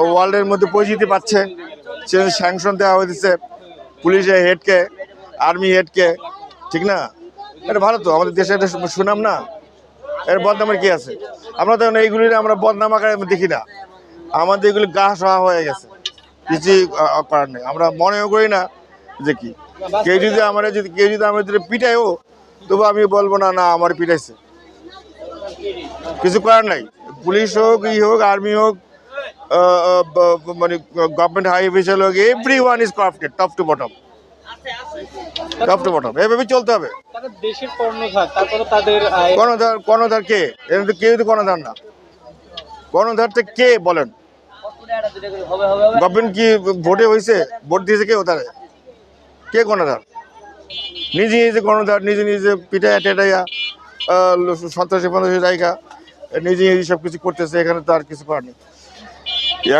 ওয়ার্ল্ডের মধ্যে পরিচিতি পাচ্ছে। সে স্যাংশন দেওয়া হয়েছে পুলিশের হেডকে আর্মি হেডকে ঠিক না? এটা ভালো তো, আমাদের দেশে এটা সুনাম না? এর বদনামের কি আছে? আমরা তো এইগুলি আমরা বদনাম আকারে দেখি না। আমাদের এগুলি গা সহা হয়ে গেছে। কিছু করার নেই। আমরা মনেও করি না যে কি। কেউ যদি আমার যদি, কেউ যদি আমার যদি পিটায়ও, তবু আমি বলব না না, আমার পিটাইছে। কিছু করার নাই। পুলিশ হোক, ই হোক আর্মি হোক মানে গভর্নমেন্ট হাই অফিসিয়াল হোক every one is corrupted top to bottom top to bottom এভাবে চলতে হবে। দেশের কর্ণধার তারপরে তাদের কর্ণধার কর্ণধার কে? এর তো কেউ তো কর্ণধার না। কর্ণধার তো কে বলেন? গভর্নমেন্ট কি ভোটে হয়েছে ভোট দিয়েছে কে তারা কে কর্ণধার? নিজে নিজে কর্ণধার নিজে নিজে পিঠাইয়া টেটাইয়া সন্ত্রাসী ফন্ত্রাসী জায়গা নিজে নিজে সব কিছু করতেছে এখানে তো আর কিছু করার নেই।